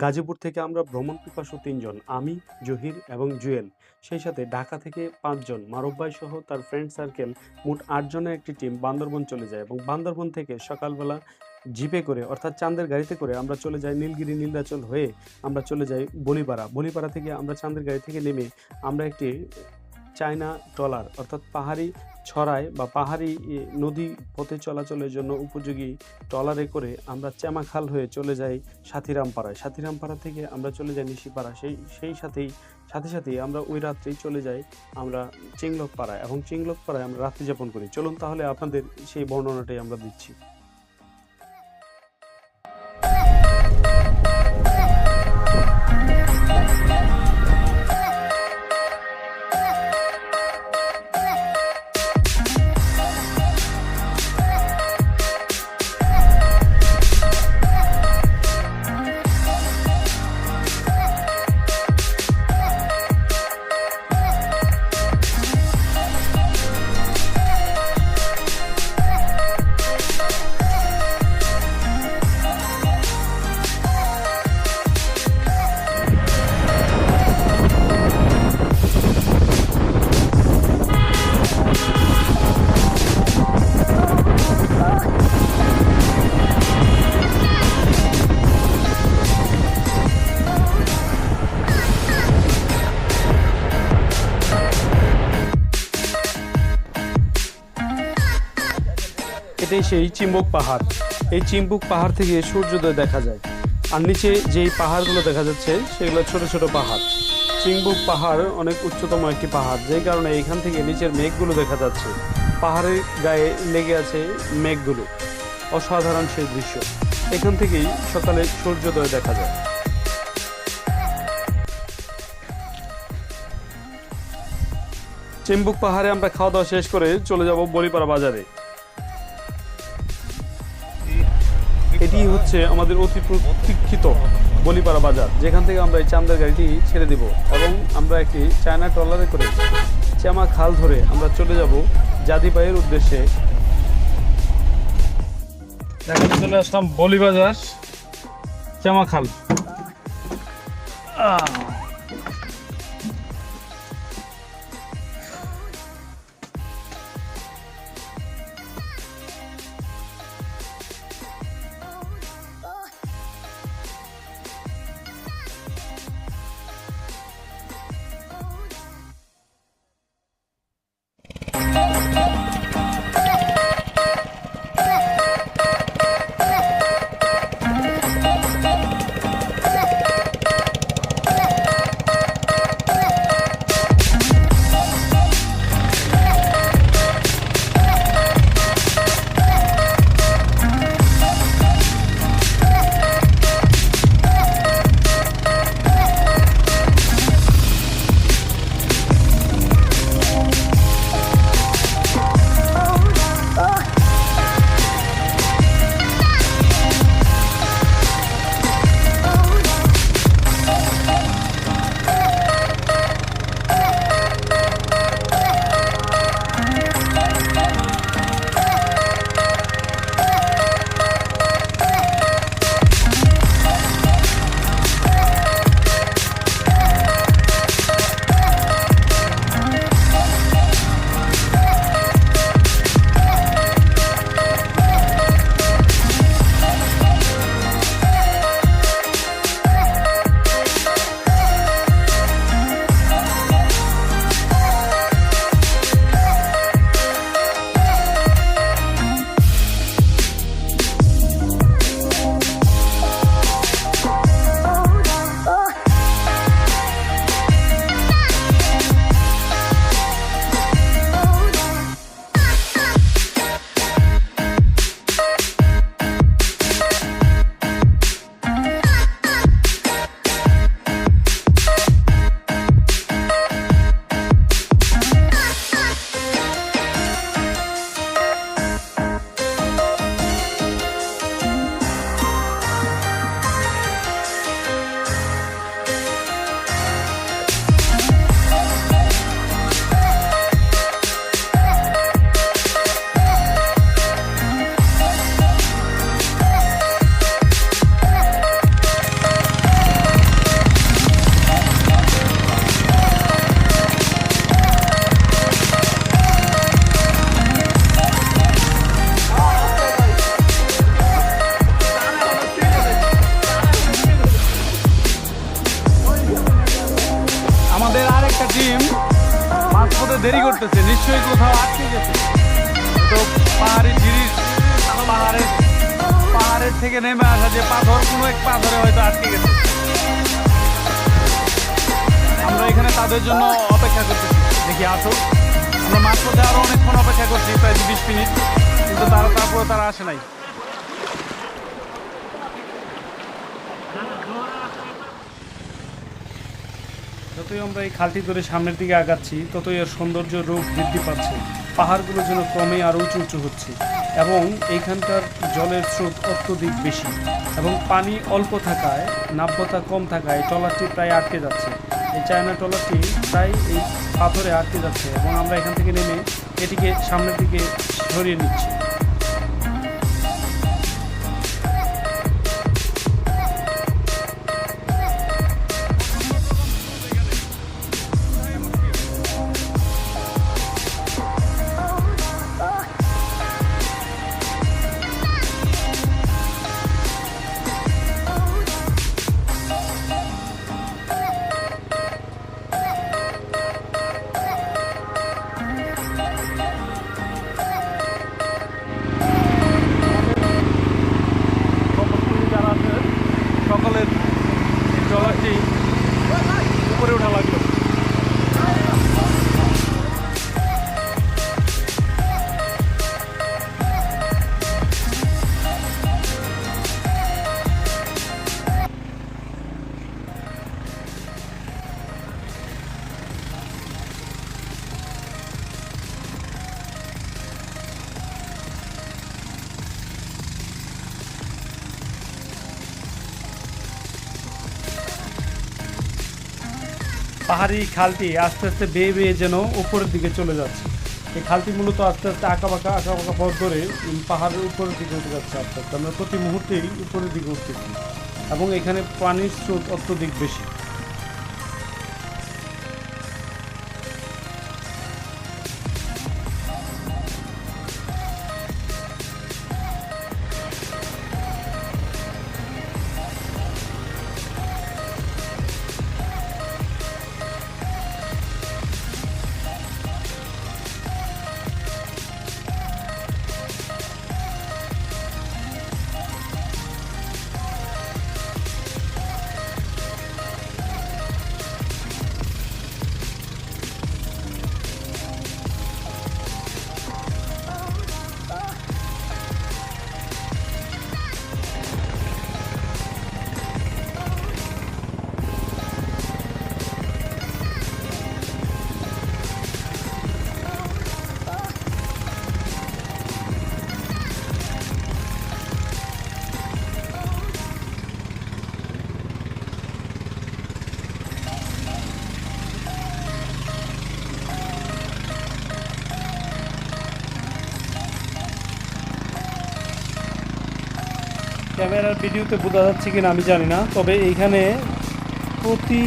গাজীপুর থেকে আমরা ভ্রমণ পিপাসু তিনজন, আমি, জহির এবং জুয়েল। সেই সাথে ঢাকা থেকে পাঁচজন, মারুফ ভাই সহ তার ফ্রেন্ড সার্কেল মোট আটজনের একটি টিম বান্দরবন চলে যায় এবং বান্দরবন থেকে সকালবেলা জিপে করে, অর্থাৎ চাঁদের গাড়িতে করে আমরা চলে যাই নীলগিরি নীলাচল হয়ে আমরা চলে যাই বলিপাড়া। বলিপাড়া থেকে আমরা চাঁদের গাড়ি থেকে নেমে আমরা একটি চায়না ট্রলার, অর্থাৎ পাহাড়ি ছড়ায় বা পাহাড়ি নদী পথে চলাচলের জন্য উপযোগী ট্রলারে করে আমরা চ্যামাখাল হয়ে চলে যাই সাথীরামপাড়ায়। সাথীরামপাড়া থেকে আমরা চলে যাই নিশিপাড়া। সেই সেই সাথেই, সাথে সাথেই আমরা ওই রাত্রেই চলে যাই আমরা চিংলক পাড়ায়। এবং চিংলক পাড়ায় আমরা রাত্রি যাপন করি। চলুন তাহলে আপনাদের সেই বর্ণনাটাই আমরা দিচ্ছি। সেই চিম্বুক পাহাড়। এই চিম্বুক পাহাড় থেকে সূর্যোদয় দেখা যায়। আর নিচে যেই পাহাড়গুলো দেখা যাচ্ছে, সেগুলো ছোট ছোট পাহাড়। চিম্বুক পাহাড় অনেক উচ্চতম একটি পাহাড় যেই কারণে এখান থেকে নিচের মেঘগুলো দেখা যাচ্ছে। পাহাড়ের গায়ে লেগে আছে মেঘগুলো। অসাধারণ সেই দৃশ্য। এখান থেকেই সকালে সূর্যোদয় দেখা যায়। চিম্বুক পাহাড়ে আমরা খাওয়া দাওয়া শেষ করে চলে যাব বলিপাড়া বাজারে। হচ্ছে আমাদের অতি প্রতীক্ষিত বলিপাড়া বাজার। যেখান থেকে আমরা এই চামদার গাড়িটি ছেড়ে দেব এবং আমরা একটি চায়না ট্রলারে করে চামা খাল ধরে আমরা চলে যাব জাদিপাইয়ের উদ্দেশ্যে। চলে আসলাম বলিবাজার চামাখাল দেরি তাদের জন্য অপেক্ষা করতেছি দেখি, আসো। আমরা মাছ পথে আরও অনেকক্ষণ অপেক্ষা করছি, প্রায় বিশ মিনিট। কিন্তু তারা তারপরে তারা আসে নাই। যতই আমরা এই খালটি ধরে সামনের দিকে আগাচ্ছি, ততই এর সৌন্দর্য রূপ বৃদ্ধি পাচ্ছে। পাহাড়গুলো যেন ক্রমেই আরও উঁচু উঁচু হচ্ছে। এবং এইখানকার জলের স্রোত অত্যধিক বেশি এবং পানি অল্প থাকায়, নাব্যতা কম থাকায় ট্রলারটি প্রায় আটকে যাচ্ছে। এই চায়না ট্রলারটি প্রায় এই পাথরে আটকে যাচ্ছে এবং আমরা এখান থেকে নেমে এটিকে সামনের দিকে সরিয়ে নিচ্ছি। পাহাড়ি খালটি আস্তে আস্তে বেয়ে বেয়ে যেন উপরের দিকে চলে যাচ্ছে। এই খালটি মূলত আস্তে আস্তে আঁকা বাঁকা আঁকা বাঁকা পথ ধরে পাহাড়ের উপরের দিকে উঠে যাচ্ছে আস্তে আস্তে। আমরা প্রতি মুহূর্তেই উপরের দিকে উঠতেছি এবং এখানে পানির স্রোত অত্যধিক বেশি। ক্যামেরার ভিডিওতে বোঝা যাচ্ছে কিনা আমি জানি না, তবে এইখানে প্রতি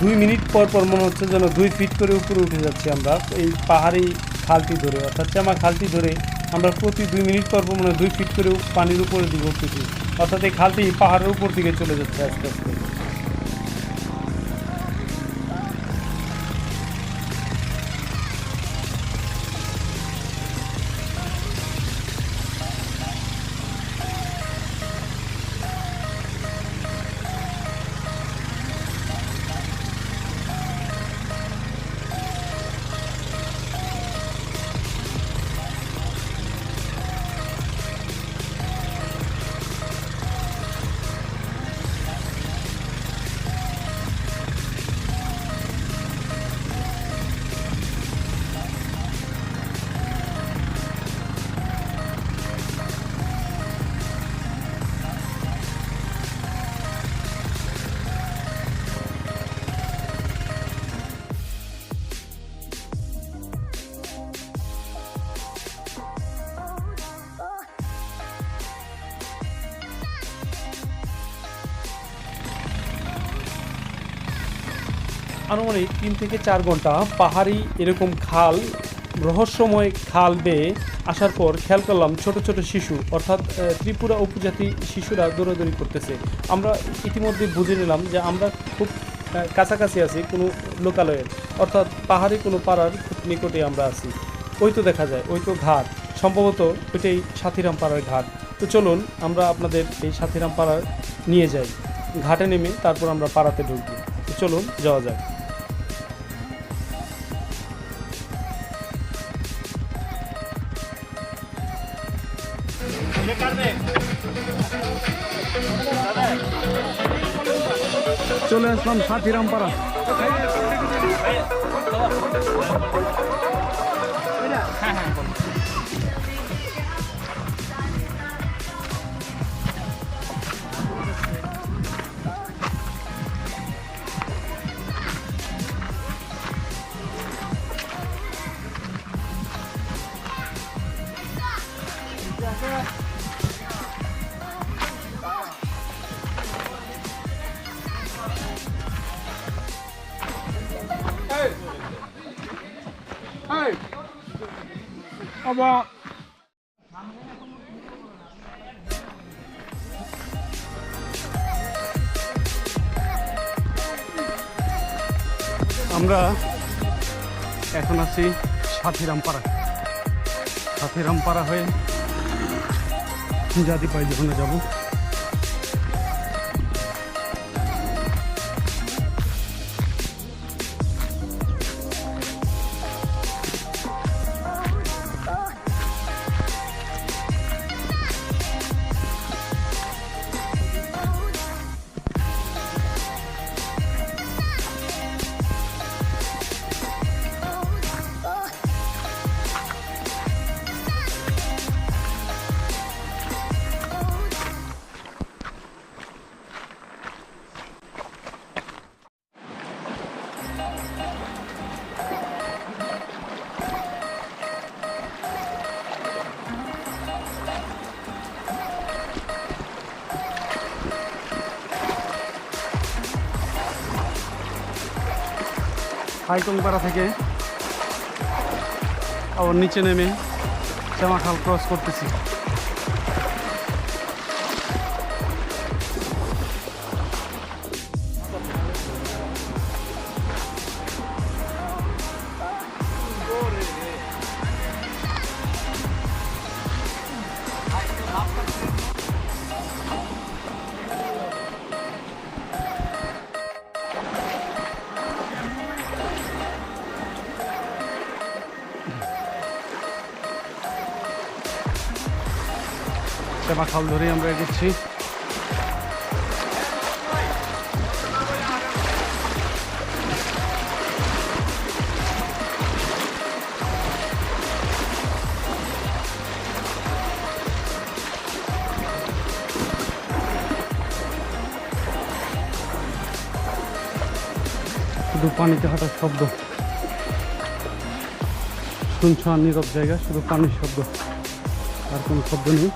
দুই মিনিট পর পর মনে হচ্ছে যেন দুই ফিট করে উপরে উঠে যাচ্ছি আমরা। এই পাহাড়ি খালটি ধরে, অর্থাৎ চামা খালটি ধরে আমরা প্রতি দুই মিনিট পর পর মনে হয় দুই ফিট করে পানির উপরে দিব উঠতেছি। অর্থাৎ এই খালটি পাহাড়ের উপর দিকে চলে যাচ্ছে আস্তে আস্তে। আনুমানিক তিন থেকে চার ঘণ্টা পাহাড়ি এরকম খাল, রহস্যময় খাল বেয়ে আসার পর খেয়াল করলাম ছোট ছোট শিশু, অর্থাৎ ত্রিপুরা উপজাতি শিশুরা দৌড়াদৌড়ি করতেছে। আমরা ইতিমধ্যে বুঝে নিলাম যে আমরা খুব কাছাকাছি আছি কোনো লোকালয়ের অর্থাৎ পাহাড়ি কোনো পাড়ার খুব নিকটে আমরা আছি। ওই তো দেখা যায়, ওই তো ঘাট, সম্ভবত ওইটাই সাথীরাম পাড়ার ঘাট। তো চলুন আমরা আপনাদের এই সাথীরাম পাড়ার নিয়ে যাই। ঘাটে নেমে তারপর আমরা পাড়াতে ঢুকবো। চলুন, যাওয়া যাক। আসলাম সাথীরাম আমরা এখন আছি সাথীরামপাড়া। সাথীরামপাড়া হয়ে জাতি পাই যেখানে যাব। হাইকংপাড়া থেকে আবার নিচে নেমে জামাখাল ক্রস করতেছি। জামাখাল ধরে আমরা এগোচ্ছি। শুধু পানিতে হাঁটার শব্দ। শুনছান নীরব জায়গা, শুধু পানির শব্দ। আর কোনো শব্দ নেই।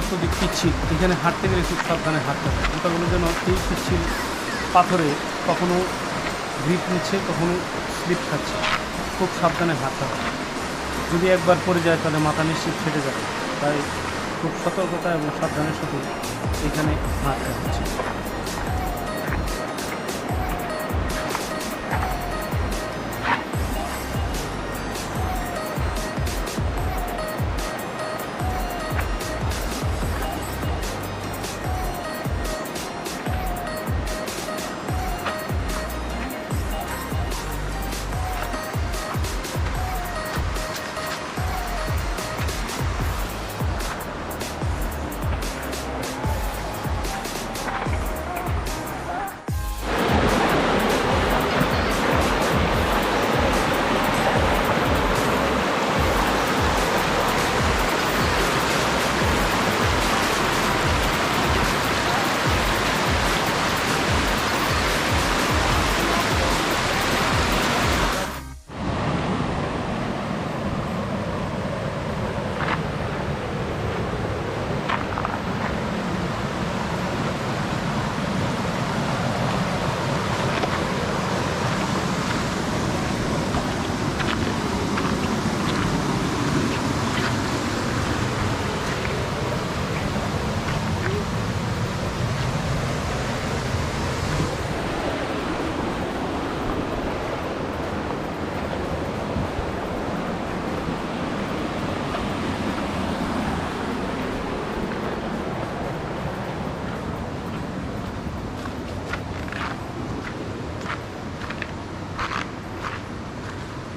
অত্যধিক পিচ্ছিল এখানে হাঁটতে গেলে খুব সাবধানে হাঁটতে হয়। জুতাগুলো যেন এই পিচ্ছিল পাথরে কখনো গ্রিপ নিচ্ছে, কখনো স্লিপ খাচ্ছে। খুব সাবধানে হাঁটতে হয়। যদি একবার পড়ে যায়, তাহলে মাথা নিশ্চিত ফেটে যাবে। তাই খুব সতর্কতা এবং সাবধানের সাথে এখানে হাঁটতে হচ্ছে।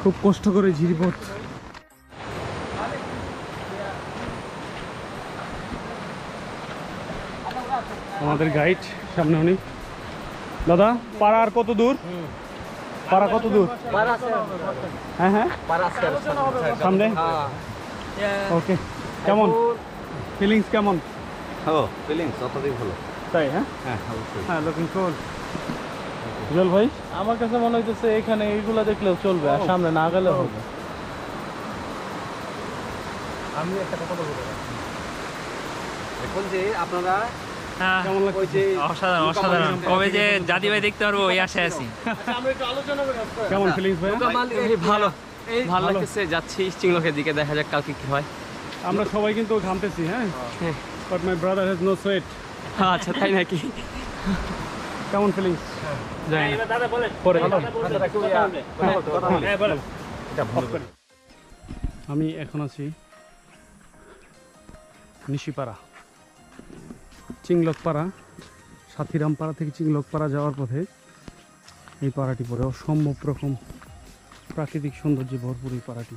খুব কষ্ট করে ঝিরিপথ। আমাদের গাইড সামনে উনি। দাদা পাড়া আর কত দূর? পাড়া কত দূর? হ্যাঁ হ্যাঁ। সামনে? ওকে কেমন? ফিলিংস কেমন? ও ফিলিংস ততদিন ভালো তাই হ্যাঁ? হ্যাঁ অবশ্যই। হ্যাঁ লুকিং কুল জল ভাই? আমার কাছে মনে হইতেছে এখানে এইগুলো দেখলেও চলবে আর সামনে না গেলেও হবে। এখন যে আপনারা হ্যাঁ। কেমন লাগছে? ওই যে অসাধারণ অসাধারণ। কবে যে ভাই দেখতে পারব এই আশায় আছি। কেমন ফিলিংস ভাই? ভালো ভালো। ভালো। লাগতেছে যাচ্ছি চিংলকের দিকে দেখা যাক কালকে কি হয়। আমরা সবাই কিন্তু ঘামতেছি হ্যাঁ? হ্যাঁ। But my brother has no sweat আচ্ছা তাই নাকি? কেমন ফিলিংস জানি পরে হ্যাঁ, আমি এখন আছি নিশিপাড়া চিংলকপাড়া সাথীরামপাড়া থেকে চিংলকপাড়া যাওয়ার পথে এই পাড়াটি পরে অসম্ভব রকম প্রাকৃতিক সৌন্দর্যে ভরপুর এই পাড়াটি।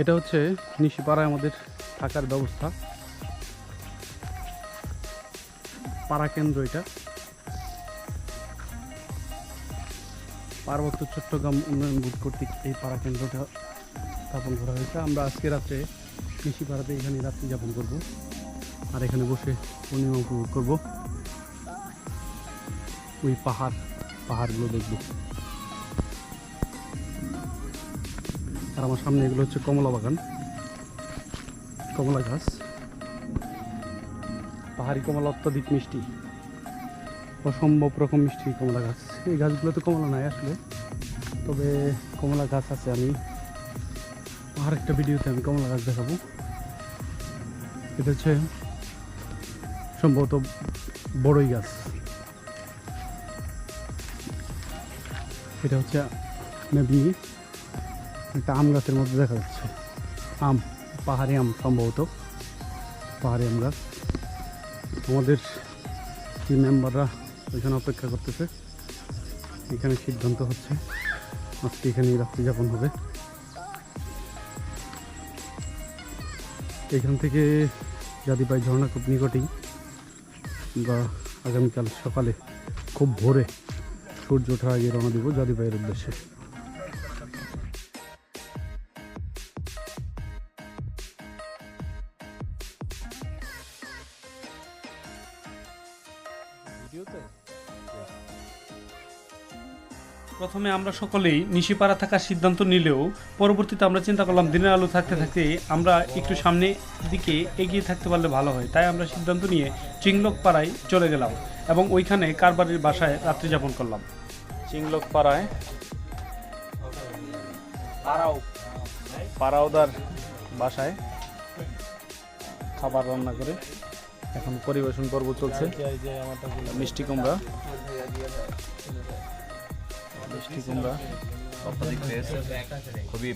এটা হচ্ছে নিশিপাড়ায় আমাদের থাকার ব্যবস্থা। পাড়া কেন্দ্র এটা। পার্বত্য চট্টগ্রাম উন্নয়ন বোর্ড কর্তৃক এই পাড়া কেন্দ্রটা স্থাপন করা হয়েছে। আমরা আজকে রাত্রে নিশিপাড়াতে এখানে রাত্রি যাপন করব। আর এখানে বসে পূর্ণিমা উপভোগ করব। ওই পাহাড়, পাহাড়গুলো দেখব। আর আমার সামনে এগুলো হচ্ছে কমলা বাগান। কমলা গাছ। পাহাড়ি কমলা অত্যাধিক মিষ্টি। অসম্ভব রকম মিষ্টি কমলা গাছ। এই গাছগুলোতে কমলা নাই আসলে। তবে কমলা গাছ আছে আমি আর একটা ভিডিওতে আমি কমলা গাছ দেখাবো। এটা হচ্ছে সম্ভবত বড়ই গাছ। এটা হচ্ছে মেবি একটা আম গাছের মধ্যে দেখা যাচ্ছে। আম, পাহাড়ি আম সম্ভবত। পাহাড়ি আম গাছ। আমাদের টিম মেম্বাররা ওইখানে অপেক্ষা করতেছে। এখানে সিদ্ধান্ত হচ্ছে। আজকে এখানেই রাত্রি যাপন হবে। এখান থেকে জাদিপাই ঝর্ণা খুব নিকটেই বা আগামীকাল সকালে, খুব ভোরে সূর্য ওঠার আগে রওনা দিব জাদিপাইয়ের উদ্দেশ্যে। প্রথমে আমরা সকলেই নিশিপাড়া থাকার সিদ্ধান্ত নিলেও পরবর্তীতে আমরা চিন্তা করলাম দিনের আলো থাকতে থাকতে আমরা একটু সামনে দিকে এগিয়ে থাকতে পারলে ভালো হয়। তাই আমরা সিদ্ধান্ত নিয়ে চিংলক পাড়ায় চলে গেলাম এবং ওইখানে কারবারির বাসায় রাত্রি যাপন করলাম। চিংলক পাড়ায় পাড়াওদার বাসায় খাবার রান্না করে এখন পরিবেশন পর্ব চলছে। মিষ্টি কুমড়া। মিষ্টি কুমড়া অত্যাধিক টেস্ট খুবই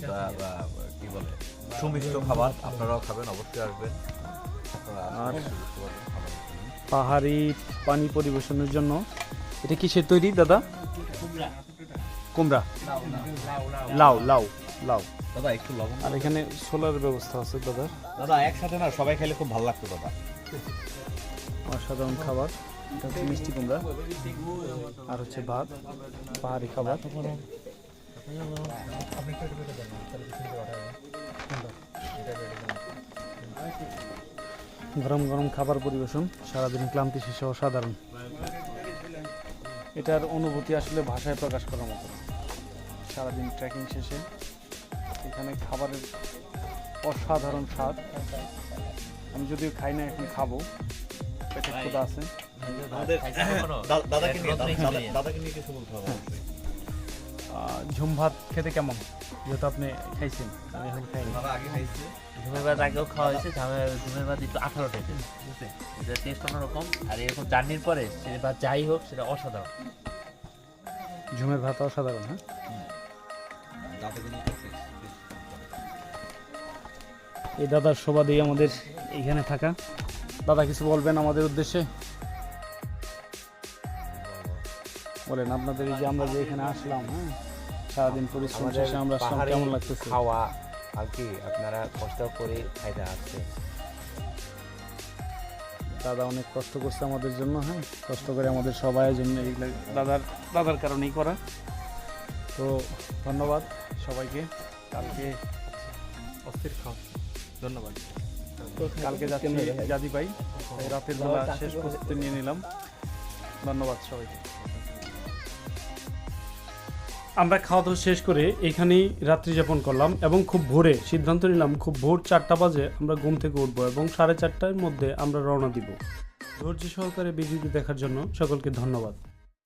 কি বলে সুমিষ্ট খাবার। আপনারাও খাবেন অবশ্যই আসবেন। আর। পাহাড়ি পানি পরিবেশনের জন্য। এটা কিসের তৈরি দাদা? কুমড়া। লাউ লাউ লাউ দাদা একটু লবণ আর এখানে সোলার ব্যবস্থা আছে দাদা। দাদা একসাথে না সবাই খেলে খুব ভালো লাগতো দাদা। অসাধারণ খাবার। মিষ্টি কুমড়া, আর হচ্ছে ভাত, পাহাড়ি খাবার। গরম গরম খাবার পরিবেশন, সারাদিন ক্লান্তি শেষে অসাধারণ। এটার অনুভূতি আসলে ভাষায় প্রকাশ করার মতো। সারাদিন ট্রেকিং শেষে এখানে খাবারের অসাধারণ স্বাদ। আমি যদিও খাই না, এখন খাব। পেটে আছে। দাদাকে নিয়ে দাদাকে নিয়ে। কিছু বলতে হবে অবশ্যই। আহ, ঝুম ভাত খেতে কেমন? যেহেতু আপনি খাইছেন আমি এখন খাইনি ঝুমের ভাত আগেও খাওয়া হয়েছে ঝুমের ভাত একটু আঠারো টাইপের এটা টেস্ট অন্যরকম। আর এরকম জার্নির পরে সেটা ভাত যাই হোক সেটা অসাধারণ। ঝুমের ভাত অসাধারণ হ্যাঁ? এই দাদার শোভাদি আমাদের এইখানে থাকা। দাদা কিছু বলবেন আমাদের উদ্দেশ্যে? বলেন আপনাদের এই যে আমরা যে এখানে আসলাম হ্যাঁ সারাদিন পরিশ্রম শেষে আমরা আসলাম কেমন লাগতেছে? খাওয়া আর কি আপনারা কষ্ট করে খাইতে আসছে দাদা অনেক কষ্ট করছে আমাদের জন্য হ্যাঁ কষ্ট করে আমাদের সবাই জন্য এইগুলা দাদার দাদার কারণেই করা। তো ধন্যবাদ সবাইকে কালকে অস্থির খাওয়া। ধন্যবাদ। কালকে যাচ্ছি জাদি ভাই রাতের বেলা শেষ প্রস্তুতি নিয়ে নিলাম। ধন্যবাদ সবাইকে। আমরা খাওয়া দাওয়া শেষ করে এখানেই রাত্রি যাপন করলাম এবং খুব ভোরে সিদ্ধান্ত নিলাম, খুব ভোর চারটা বাজে আমরা ঘুম থেকে উঠবো এবং সাড়ে চারটার মধ্যে আমরা রওনা দিব। ধৈর্য সহকারে ভিডিওটি দেখার জন্য সকলকে ধন্যবাদ।